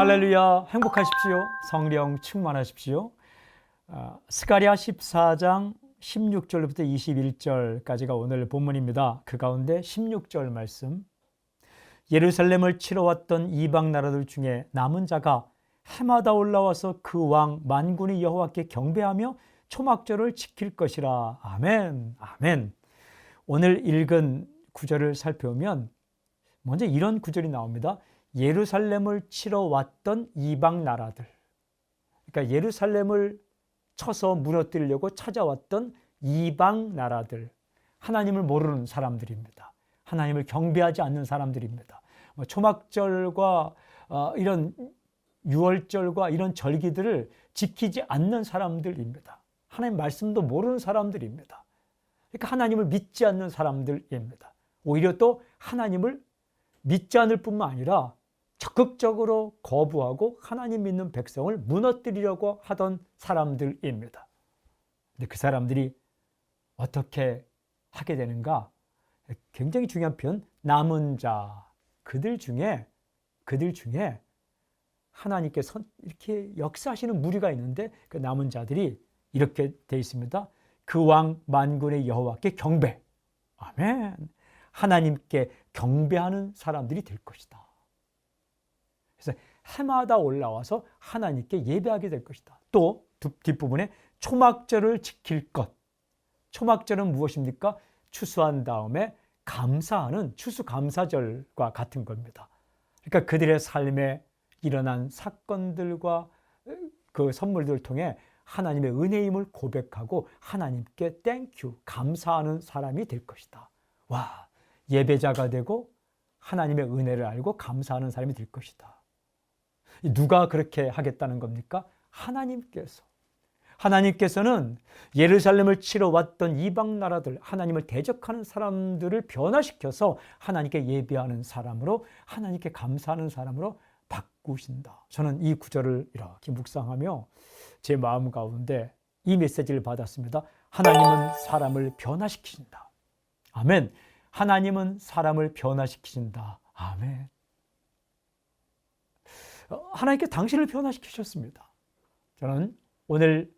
할렐루야 행복하십시오. 성령 충만하십시오. 아, 스가랴 14장 16절부터 21절까지가 오늘 본문입니다. 그 가운데 16절 말씀 예루살렘을 치러 왔던 이방 나라들 중에 남은 자가 해마다 올라와서 그 왕 만군의 여호와께 경배하며 초막절을 지킬 것이라. 아멘. 아멘. 오늘 읽은 구절을 살펴보면 먼저 이런 구절이 나옵니다. 예루살렘을 치러 왔던 이방 나라들. 그러니까 예루살렘을 쳐서 무너뜨리려고 찾아왔던 이방 나라들. 하나님을 모르는 사람들입니다. 하나님을 경배하지 않는 사람들입니다. 뭐 초막절과 어, 이런 유월절과 이런 절기들을 지키지 않는 사람들입니다. 하나님 말씀도 모르는 사람들입니다. 그러니까 하나님을 믿지 않는 사람들입니다. 오히려 또 하나님을 믿지 않을 뿐만 아니라 적극적으로 거부하고 하나님 믿는 백성을 무너뜨리려고 하던 사람들입니다. 근데 그 사람들이 어떻게 하게 되는가? 굉장히 중요한 표현, 남은 자. 그들 중에, 그들 중에 하나님께서 이렇게 역사하시는 무리가 있는데 그 남은 자들이 이렇게 돼 있습니다. 그 왕 만군의 여호와께 경배. 아멘. 하나님께 경배하는 사람들이 될 것이다. 그래서 해마다 올라와서 하나님께 예배하게 될 것이다. 또 뒷부분에 초막절을 지킬 것. 초막절은 무엇입니까? 추수한 다음에 감사하는 추수감사절과 같은 겁니다. 그러니까 그들의 삶에 일어난 사건들과 그 선물들을 통해 하나님의 은혜임을 고백하고 하나님께 땡큐 감사하는 사람이 될 것이다. 와 예배자가 되고 하나님의 은혜를 알고 감사하는 사람이 될 것이다. 누가 그렇게 하겠다는 겁니까? 하나님께서. 하나님께서는 예루살렘을 치러 왔던 이방 나라들, 하나님을 대적하는 사람들을 변화시켜서 하나님께 예배하는 사람으로, 하나님께 감사하는 사람으로 바꾸신다. 저는 이 구절을 이렇게 묵상하며 제 마음 가운데 이 메시지를 받았습니다. 하나님은 사람을 변화시키신다. 아멘. 하나님은 사람을 변화시키신다. 아멘. 어, 하나님께 당신을 변화시키셨습니다. 저는 오늘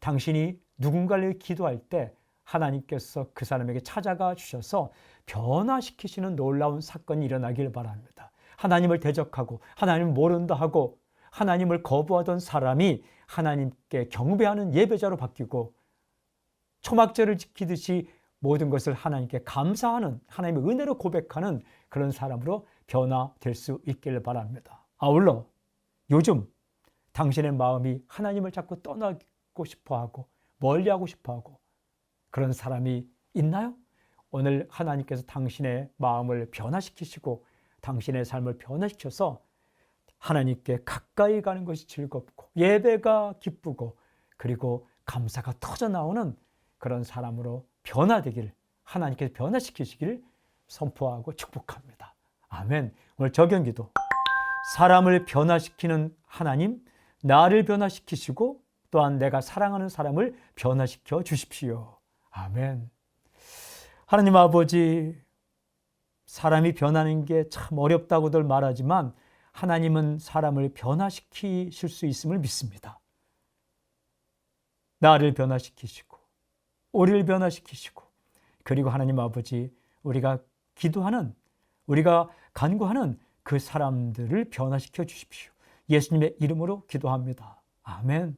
당신이 누군가를 기도할 때 하나님께서 그 사람에게 찾아가 주셔서 변화시키시는 놀라운 사건이 일어나길 바랍니다. 하나님을 대적하고 하나님을 모른다 하고 하나님을 거부하던 사람이 하나님께 경배하는 예배자로 바뀌고 초막절을 지키듯이 모든 것을 하나님께 감사하는 하나님의 은혜로 고백하는 그런 사람으로 변화될 수 있기를 바랍니다. 아울러 요즘 당신의 마음이 하나님을 자꾸 떠나고 싶어 하고 멀리 하고 싶어 하고 그런 사람이 있나요? 오늘 하나님께서 당신의 마음을 변화시키시고 당신의 삶을 변화시켜서 하나님께 가까이 가는 것이 즐겁고 예배가 기쁘고 그리고 감사가 터져 나오는 그런 사람으로 변화되기를 하나님께서 변화시키시기를 선포하고 축복합니다. 아멘. 오늘 적용기도 사람을 변화시키는 하나님, 나를 변화시키시고 또한 내가 사랑하는 사람을 변화시켜 주십시오. 아멘. 하나님 아버지, 사람이 변하는 게 참 어렵다고들 말하지만 하나님은 사람을 변화시키실 수 있음을 믿습니다. 나를 변화시키시고, 우리를 변화시키시고, 그리고 하나님 아버지, 우리가 기도하는, 우리가 간구하는 그 사람들을 변화시켜 주십시오. 예수님의 이름으로 기도합니다. 아멘.